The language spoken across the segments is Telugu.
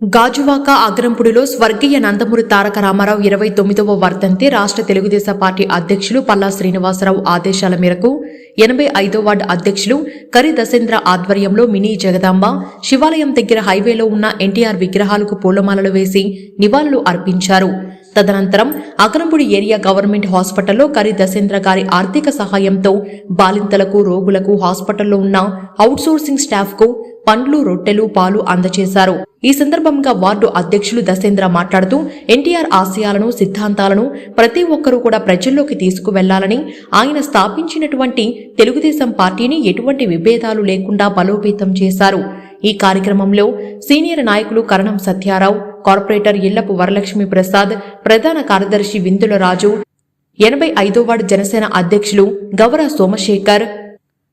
గాజువాక అగ్రంపుడిలో స్వర్గీయ నందమూరి తారక రామారావు ఇరవై తొమ్మిదవ వర్ధంతి రాష్ట్ర తెలుగుదేశం పార్టీ అధ్యక్షులు పల్లా శ్రీనివాసరావు ఆదేశాల మేరకు ఎనభై ఐదో వార్డు అధ్యక్షులు కరి దశేంద్ర ఆధ్వర్యంలో మినీ జగదాంబ శివాలయం దగ్గర హైవేలో ఉన్న ఎన్టీఆర్ విగ్రహాలకు పూలమాలలు వేసి నివాళులు అర్పించారు. తదనంతరం అగరంపుడి ఏరియా గవర్నమెంట్ హాస్పిటల్లో కరి దశేంద్ర గారి ఆర్థిక సహాయంతో బాలింతలకు రోగులకు హాస్పిటల్లో ఉన్న అవుట్సోర్సింగ్ స్టాఫ్కు పండ్లు రొట్టెలు పాలు అందజేశారు ఈ సందర్భంగా వార్డు అధ్యక్షులు దశేంద్ర మాట్లాడుతూ ఎన్టీఆర్ ఆశయాలను సిద్ధాంతాలను ప్రతి ఒక్కరూ కూడా ప్రజల్లోకి తీసుకువెళ్ళాలని ఆయన స్థాపించినటువంటి తెలుగుదేశం పార్టీని ఎటువంటి విభేదాలు లేకుండా బలోపేతం చేశారు. ఈ కార్యక్రమంలో సీనియర్ నాయకులు కరణం సత్యారావు కార్పొరేటర్ ఇళ్ళపు వరలక్ష్మి ప్రసాద్ ప్రధాన కార్యదర్శి విందుల రాజు ఎనభై ఐదో వార్డు జనసేన అధ్యక్షులు గౌర సోమశేఖర్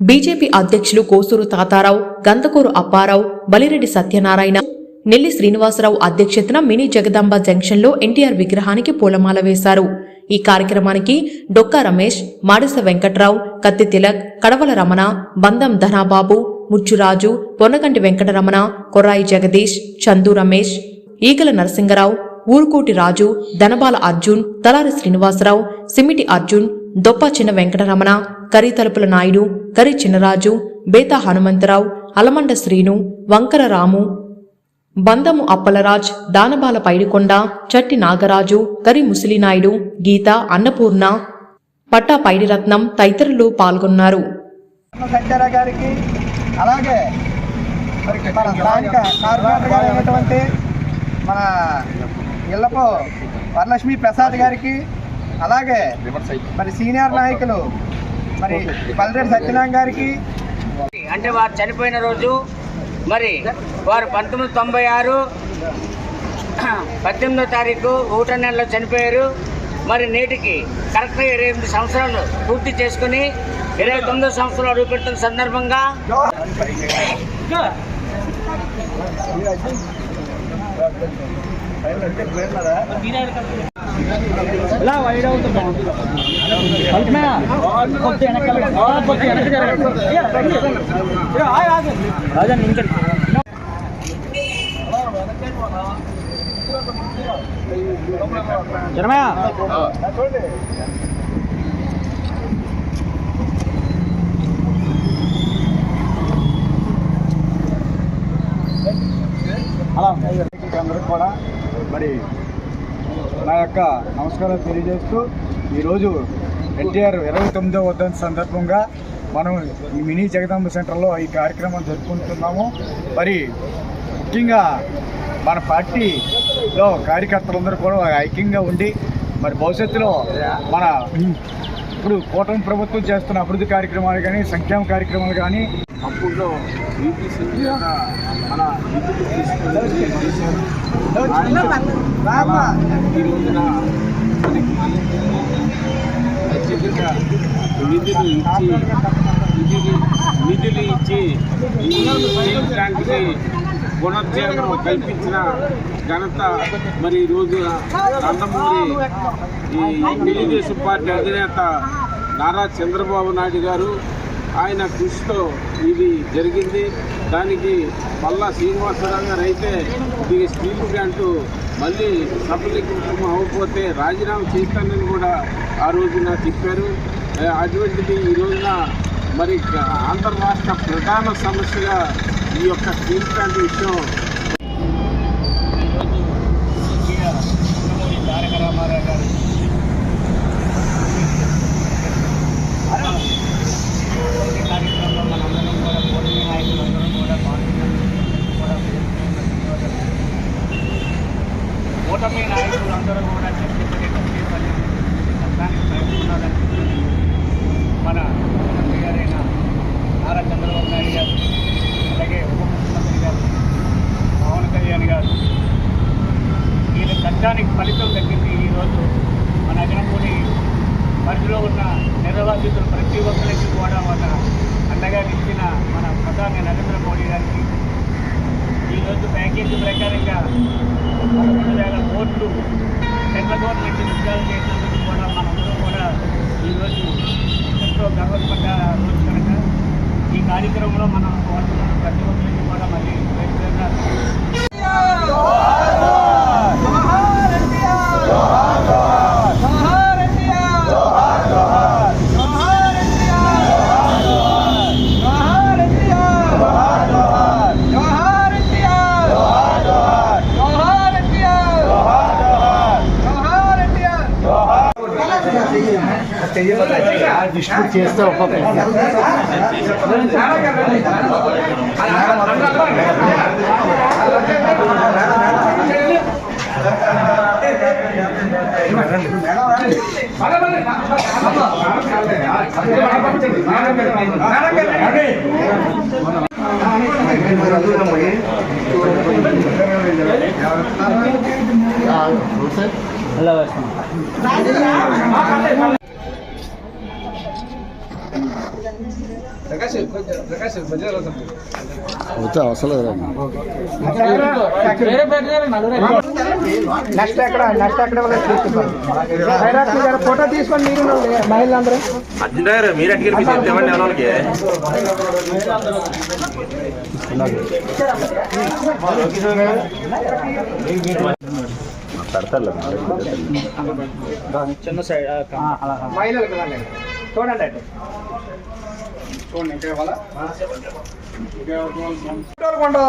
బీజేపీ అధ్యక్షులు కోసూరు తాతారావు గంధకూరు అప్పారావు బలిరెడ్డి సత్యనారాయణ నెల్లి శ్రీనివాసరావు అధ్యక్షతన మినీ జగదాంబ జంక్షన్లో ఎన్టీఆర్ విగ్రహానికి పూలమాల వేశారు. ఈ కార్యక్రమానికి డొక్కా రమేష్ మాడిస వెంకట్రావు కత్తి తిలక్ కడవల రమణ బందం ధనాబాబు ముచ్చురాజు పొన్నగంటి వెంకటరమణ కొర్రాయి జగదీష్ చందు రమేష్ ఈగల నరసింగరావు ఊరుకోటి రాజు ధనబాల అర్జున్ తలారి శ్రీనివాసరావు సిమిటి అర్జున్ దొప్ప చిన్న వెంకటరమణ కరి తలుపుల నాయుడు కరి చిన్నరాజు బేతా హనుమంతరావు అలమండ శ్రీను వంకర రాము బందము అప్పలరాజ్ దానబాల పైడికొండ చట్టి నాగరాజు కరి ముసలినాయుడు గీత అన్నపూర్ణ పట్టా పైడిరత్నం తదితరులు పాల్గొన్నారు. గారికి అలాగే మన స్థానిక కార్పొరేటర్ గారు అయినటువంటి మన వరలక్ష్మి ప్రసాద్ గారికి అలాగే మరి సీనియర్ నాయకులు మరి పల్లెరెడ్డి సత్యనారాయణ గారికి అంటే వారు చనిపోయిన రోజు మరి వారు పంతొమ్మిది తొంభై ఆరు పద్దెనిమిదో తారీఖు ఒకటో నెలలో చనిపోయారు. మరి నేటికి కరెక్ట్గా ఇరవై ఎనిమిది సంవత్సరాలు పూర్తి చేసుకుని ఇరవై తొమ్మిదో సంవత్సరాలు అడుగుపెడుతున్న సందర్భంగా అందరూ కూడా మరి నా యొక్క నమస్కారం తెలియజేస్తూ ఈరోజు ఎన్టీఆర్ ఇరవై తొమ్మిదో వద్ద సందర్భంగా మనం ఈ మినీ జగదాంబ సెంటర్లో ఈ కార్యక్రమం జరుపుకుంటున్నాము. మరి ముఖ్యంగా మన పార్టీలో కార్యకర్తలందరూ కూడా ఐక్యంగా ఉండి మరి భవిష్యత్తులో మన ఇప్పుడు కూటమి ప్రభుత్వం చేస్తున్న అభివృద్ధి కార్యక్రమాలు కానీ సంక్షేమ కార్యక్రమాలు కానీ అప్పుల్లో మన ఈ రోజున నిధులు ఇచ్చి నిధులు నిధులు ఇచ్చి స్టీల్ ప్లాంట్కి పునర్జీవనం కల్పించిన ఘనత మరి ఈరోజు నందమూరి ఈ తెలుగుదేశం పార్టీ అధినేత నారా చంద్రబాబు నాయుడు గారు ఆయన కృషితో ఇది జరిగింది. దానికి మళ్ళా శ్రీనివాసరావు గారు అయితే ఇది స్టీల్ ప్లాంట్ మళ్ళీ సఫలీకృతం అవ్వకపోతే రాజీనామా చేస్తానని కూడా ఆ రోజున చెప్పారు. అటువంటిది ఈ రోజున మరి ఆంధ్ర రాష్ట్ర ప్రధాన సమస్యగా ఈ యొక్క స్టీల్ ప్లాంట్ విషయం తారక రామారావు గారు ఈ కార్యక్రమంలో మనందరం కూడా పోటీ నాయకులందరం కూడా పాల్గొన్నందుకు కూడా కూటమి నాయకులందరూ కూడా చర్చించడానికి మొత్తానికి ప్రయత్నిస్తున్నారని మన ముఖ్యమంత్రి గారైన నారా చంద్రబాబు నాయుడు గారు అలాగే ఉప ముఖ్యమంత్రి గారు పవన్ కళ్యాణ్ గారు ఈయన చట్టానికి ఫలితం దక్కింది ఈరోజు మన అగ్రపూడి పరిధిలో ఉన్న నిర్వాసితులు ప్రతి ఒక్కరికి కూడా మన అండగా నిలిచిన మన ప్రధాని నరేంద్ర మోడీ గారికి ఈరోజు ప్యాకేజీ ప్రకారంగా పదకొండు వేల కోట్లు సెంట్రల్ గవర్నమెంట్ విడుదల చేసినందుకు కూడా మనందరం కూడా ఈరోజు ఎంతో గర్వపడ్డ రోజు కనుక ఈ కార్యక్రమంలో మనం కోరుతున్న ప్రతి ఒక్కరికి కూడా మళ్ళీ పేరు డిస్ట్రిబ్యూట్ చేస్తే ఒక్కొక్క వచ్చే అవసరం లేదు నెక్స్ట్ ఎక్కడ నెక్స్ట్ ఎక్కడ ఫోటో తీసుకొని మీరు మహిళలందరూ అర్జున్ మీరు అడిగారు మీరు చెప్తే ఇవ్వండి ఎవరికి చిన్న సైడ్ మహిళలకు రండి. చూడండి అటు. చూడకుండా.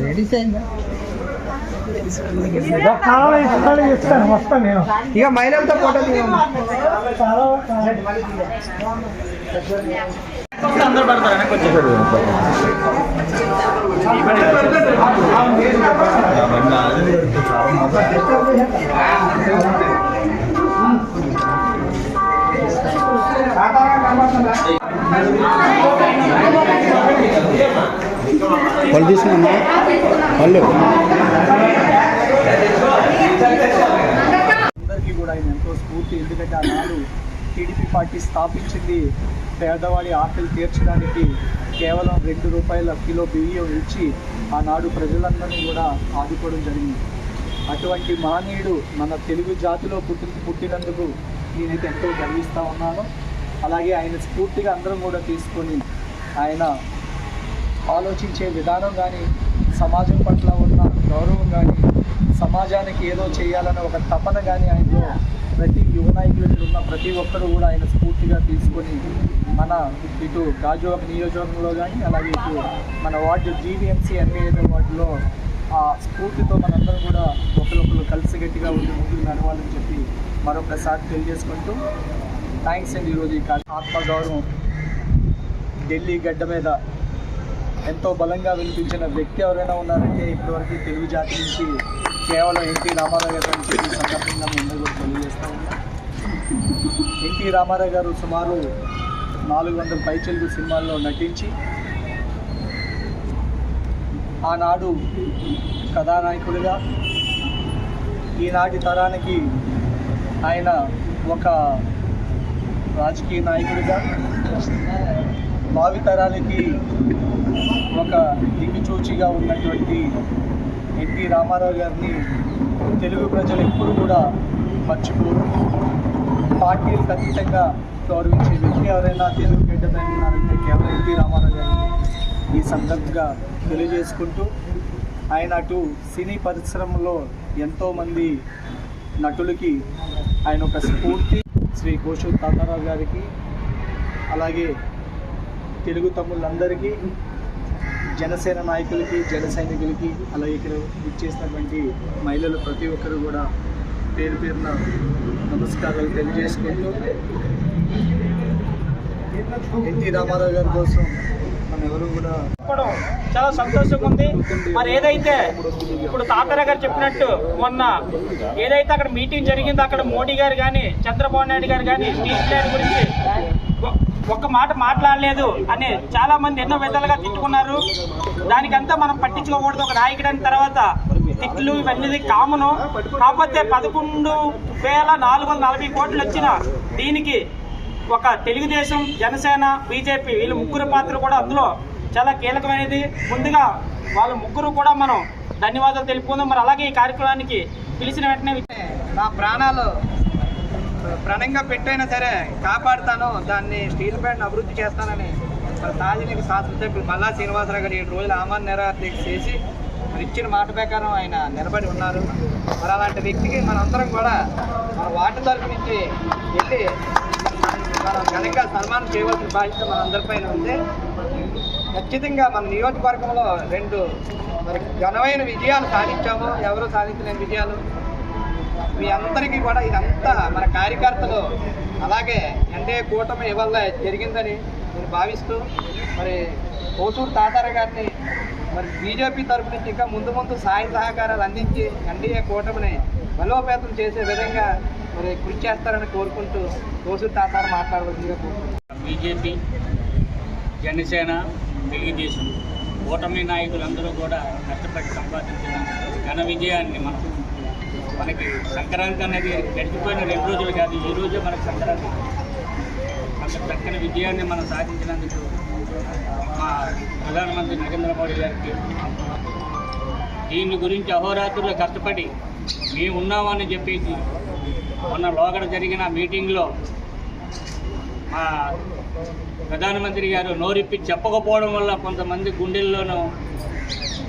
లేడీస్ ఇక మహిళలతో ఫోటో తీయండి. పళ్ళు తీసుకున్నా పళ్ళు. అందరికీ కూడా ఆయన ఎంతో స్ఫూర్తి ఎందుకంటే ఆనాడు టీడీపీ పార్టీ స్థాపించింది పేదవాడి ఆకలి తీర్చడానికి కేవలం రెండు రూపాయల కిలో బియ్యం ఇచ్చి ఆనాడు ప్రజలందరినీ కూడా ఆదుకోవడం జరిగింది. అటువంటి మహనీయుడు మన తెలుగు జాతిలో పుట్టి పుట్టినందుకు నేనైతే ఎంతో గర్విస్తూ ఉన్నాను. అలాగే ఆయన స్ఫూర్తిగా అందరం కూడా తీసుకొని ఆయన ఆలోచించే విధానం కానీ సమాజం పట్ల ఉన్న గౌరవం కానీ సమాజానికి ఏదో చేయాలన్న ఒక తపన కానీ ఆయనలో ప్రతి యువ నాయకులు ఉన్న ప్రతి ఒక్కరు కూడా ఆయన స్ఫూర్తిగా తీసుకొని మన ఇటు గాజువాక నియోజకవర్గంలో కానీ అలాగే ఇటు మన వార్డు జీవీఎంసీ ఎన్ఏ వార్డులో ఆ స్ఫూర్తితో మనందరం కూడా ఒకరొకరు కలిసిగట్టిగా ఉండి ముందుకు నడవాలని చెప్పి మరొకసారి తెలియజేసుకుంటూ థ్యాంక్స్ అండి ఈరోజు ఈ ఆత్మగౌరవం ఢిల్లీ గడ్డ మీద ఎంతో బలంగా వినిపించిన వ్యక్తి ఎవరైనా ఉన్నారంటే ఇప్పటివరకు తెలుగు జాతి నుంచి కేవలం ఎన్టీ రామారావు గారు అని చెప్పి సందర్భంగా మీ కూడా తెలియజేస్తా ఉన్నాం. ఎన్టీ రామారావు గారు సుమారు నాలుగు వందల పైచెలుగు సినిమాల్లో నటించి ఆనాడు కథానాయకుడిగా ఈనాటి తరానికి ఆయన ఒక రాజకీయ నాయకుడిగా భావితరాలకి ఒక దిగుచూచిగా ఉన్నటువంటి ఎన్టీ రామారావు గారిని తెలుగు ప్రజలు ఎప్పుడు కూడా మర్చిపోరు. పార్టీలు ఖచ్చితంగా గౌరవించే వ్యక్తి ఎవరైనా తెలుగు గడ్డ ఉన్నారంటే కేవలం ఎన్టీ రామారావు గారిని ఈ సందర్భంగా తెలియజేసుకుంటూ ఆయన అటు సినీ పరిశ్రమలో ఎంతోమంది నటులకి ఆయన ఒక స్ఫూర్తి. శ్రీ గోషు తాతారావు గారికి అలాగే తెలుగు తమ్ముళ్ళందరికీ జనసేన నాయకులకి జన సైనికులకి అలాగే ఇక్కడ ఇచ్చేసినటువంటి మహిళలు ప్రతి ఒక్కరు కూడా పేరు పేరున నమస్కారాలు తెలియజేసుకుంటూ ఎన్టీ రామారావు గారి కోసం చెప్పడం చాలా సంతోషంగా ఉంది. మరి ఏదైతే ఇప్పుడు తాతారా గారు చెప్పినట్టు మొన్న ఏదైతే అక్కడ మీటింగ్ జరిగిందో అక్కడ మోడీ గారు కానీ చంద్రబాబు నాయుడు గారు కానీ స్టీల్ ప్లాంట్ గురించి ఒక్క మాట మాట్లాడలేదు అని చాలా మంది ఎన్నో విధాలుగా తిట్టుకున్నారు. దానికంతా మనం పట్టించుకోకూడదు. ఒక నాయకుడు అయిన తర్వాత తిట్లు ఇవన్నీ కామను. కాకపోతే పదకొండు వేల నాలుగు వందల నలభై కోట్లు వచ్చిన దీనికి ఒక తెలుగుదేశం జనసేన బీజేపీ వీళ్ళ ముగ్గురు పాత్ర కూడా అందులో చాలా కీలకమైనది. ముందుగా వాళ్ళ ముగ్గురు కూడా మనం ధన్యవాదాలు తెలుపుకుందాం. మరి అలాగే ఈ కార్యక్రమానికి పిలిచిన వెంటనే నా ప్రాణాలు ప్రణంగా పెట్టైనా సరే కాపాడుతాను. దాన్ని స్టీల్ ప్లాంట్ అభివృద్ధి చేస్తానని మరి సార్వజనిక శాసనసభ్యులు మల్లా శ్రీనివాసరావు గారు ఏడు రోజులు ఆమాన్ నిరాదీక్ష చేసి మరి ఇచ్చిన మాట ప్రకారం ఆయన నిలబడి ఉన్నారు. మరి అలాంటి వ్యక్తికి మనందరం కూడా మన వాటి తరపు నుంచి వెళ్ళి మనం ఘనంగా సన్మానం చేయవలసిన బాధ్యత మన అందరిపైన ఉంది ఖచ్చితంగా మన నియోజకవర్గంలో రెండు మరి ఘనమైన విజయాలు సాధించాము ఎవరు సాధించలేని విజయాలు. మీ అందరికీ కూడా ఇదంతా మన కార్యకర్తలు అలాగే ఎన్డీఏ కూటమి వల్ల జరిగిందని నేను భావిస్తూ మరి కోసూరు తాతార గారిని మరి బీజేపీ తరపు నుంచి ఇంకా ముందు ముందు సాయ సహకారాలు అందించి ఎన్డీఏ కూటమిని బలోపేతం చేసే విధంగా మరి కృషి చేస్తారని కోరుకుంటూ కోసూరు తాతారు మాట్లాడవలసిందిగా కోరుకుంటున్నాను. బీజేపీ జనసేన తెలుగుదేశం ఓటమి నాయకులందరూ కూడా కష్టపడి సంపాదించిన ఘన విజయాన్ని మనం మనకి సంక్రాంతి అనేది గడిచిపోయిన రెండు రోజులు కాదు ఈ రోజే మనకు సంక్రాంతి. అంత చక్కని విజయాన్ని మనం సాధించినందుకు మా ప్రధానమంత్రి నరేంద్ర మోడీ గారికి దీని గురించి అహోరాత్రులు కష్టపడి మేము ఉన్నామని చెప్పేసి మొన్న లోగడ జరిగిన మీటింగ్లో మా ప్రధానమంత్రి గారు నోరిప్పి చెప్పకపోవడం వల్ల కొంతమంది గుండెల్లోనూ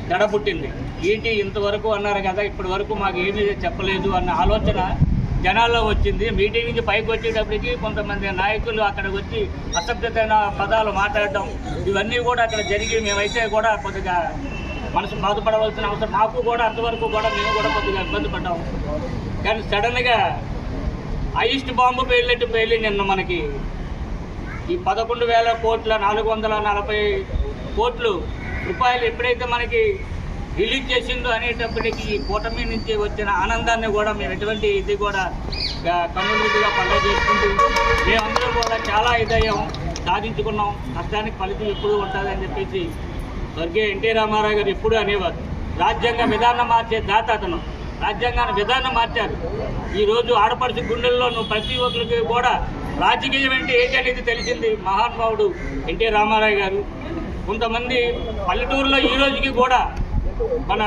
దడ పుట్టింది. ఏంటి ఇంతవరకు అన్నారు కదా ఇప్పటి వరకు మాకు ఏమీ చెప్పలేదు అన్న ఆలోచన జనాల్లో వచ్చింది. మీటింగ్ నుంచి పైకి వచ్చేటప్పటికి కొంతమంది నాయకులు అక్కడికి వచ్చి అసభ్యతైన పదాలు మాట్లాడటం ఇవన్నీ కూడా అక్కడ జరిగి మేమైతే కూడా కొద్దిగా మనసు బాధపడవలసిన అవసరం మాకు కూడా అంతవరకు కూడా మేము కూడా కొద్దిగా ఇబ్బంది పడ్డాం. కానీ సడన్గా హైయెస్ట్ బాంబు పేలినట్టు పేలి నిన్న మనకి ఈ పదకొండు వేల కోట్ల నాలుగు వందల నలభై కోట్లు రూపాయలు ఎప్పుడైతే మనకి రిలీజ్ చేసిందో అనేటప్పటికి ఈ కూటమి నుంచి వచ్చిన ఆనందాన్ని కూడా మేము ఎటువంటి ఇది కూడా కమ్యూనిటీగా పండుగ చేసుకుంటూ మేమందరం కూడా చాలా ఇదయ్యాం సాధించుకున్నాం. కష్టానికి ఫలితం ఎప్పుడు ఉంటుందని చెప్పేసి స్వర్గీయ ఎన్టీ రామారావు గారు ఎప్పుడూ అనేవారు. రాజ్యాంగ విధానం మార్చే దాత అతను. రాజ్యాంగాన్ని విధానం మార్చారు. ఈరోజు ఆడపడుచు గుండెల్లోనూ ప్రతి ఒక్కరికి కూడా రాజకీయం అంటే ఏంటి అనేది తెలిసింది మహానుభావుడు ఎన్టీ రామారావు గారు. కొంతమంది పల్లెటూరులో ఈ రోజుకి కూడా మన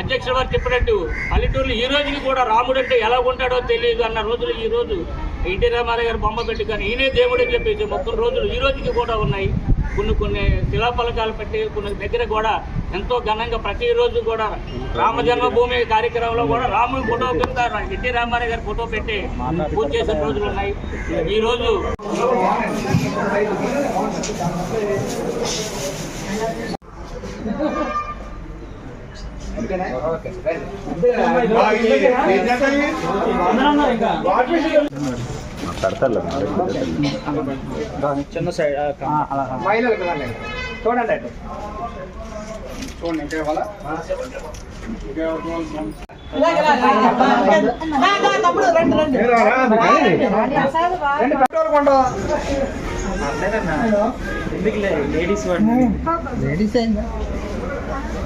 అధ్యక్షుడు వారు చెప్పినట్టు పల్లెటూరులో ఈ రోజుకి కూడా రాముడు అంటే ఎలా ఉంటాడో తెలియదు అన్న రోజులు ఈ రోజు ఎన్టీ రామారావు గారు బొమ్మ పెట్టి కానీ ఈయనే దేవుడు అని చెప్పేసి ముప్పై రోజులు ఈ రోజుకి కూడా ఉన్నాయి. కొన్ని కొన్ని శిలాఫలకాలు పెట్టి కొన్ని దగ్గర కూడా ఎంతో ఘనంగా ప్రతిరోజు కూడా రామ జన్మభూమి కార్యక్రమంలో కూడా రాముడి ఫోటో కింద ఎన్టీ రామారావు గారి ఫోటో పెట్టి పూజ చేసిన రోజులు ఉన్నాయి. ఈ రోజు చిన్న సైడ్ మహిళలకు. చూడండి అటు చూడండి ఇంకా ఇవ్వాలా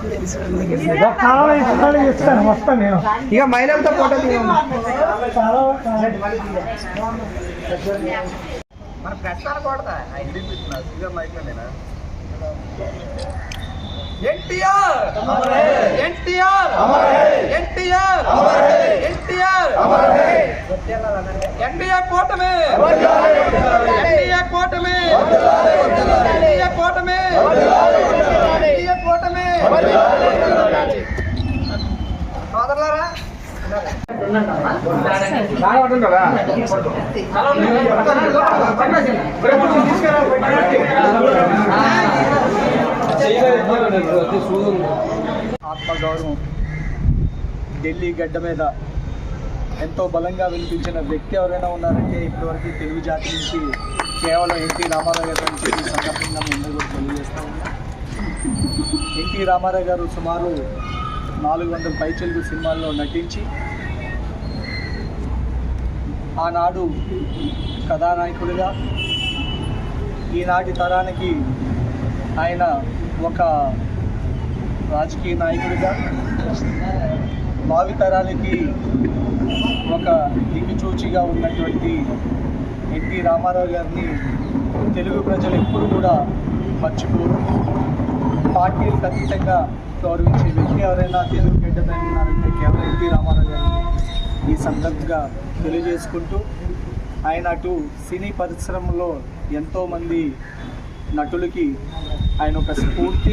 రెండు పెట్రోల్ కొండ లేడీస్ ఇక మహిళలతో ఫోటో తీయమ్మా మన ప్రశ్న కూడదా ఎన్టీఆర్! ఎన్టీఆర్! ఎన్టీఆర్! ఎన్టీఆర్! ఎన్టీఆర్ కూటమి ఎన్టీఆర్ కూటమి ఎన్టీఆర్ కూటమి ఎన్టీఆర్ కూటమి సోదరులారా ఆత్మగౌరవం. ఢిల్లీ గడ్డ మీద ఎంతో బలంగా వినిపించిన వ్యక్తి ఎవరైనా ఉన్నారంటే ఇప్పటివరకు తెలుగు జాతి నుంచి కేవలం ఎన్టీ రామారావు గారు అని చెప్పి సందర్భంగా మీ కూడా తెలియజేస్తూ ఉన్నాం. ఎన్టీ రామారావు గారు సుమారు నాలుగు వందల పైచెలుగు సినిమాల్లో నటించి ఆనాడు కథానాయకుడిగా ఈనాటి తరానికి ఆయన ఒక రాజకీయ నాయకుడిగా భావితరాలకి ఒక దిగుచూచిగా ఉన్నటువంటి ఎన్టీ రామారావు గారిని తెలుగు ప్రజలు ఎప్పుడు కూడా మర్చిపోరు. పార్టీలు ఖచ్చితంగా గౌరవించే వ్యక్తి ఎవరైనా తెలుగు గడ్డపై ఉన్నారంటే కేవలం ఎన్టీ రామారావు గారిని ఈ సందర్భంగా తెలియజేసుకుంటూ ఆయన అటు సినీ పరిశ్రమలో ఎంతోమంది నటులకి ఆయన ఒక స్ఫూర్తి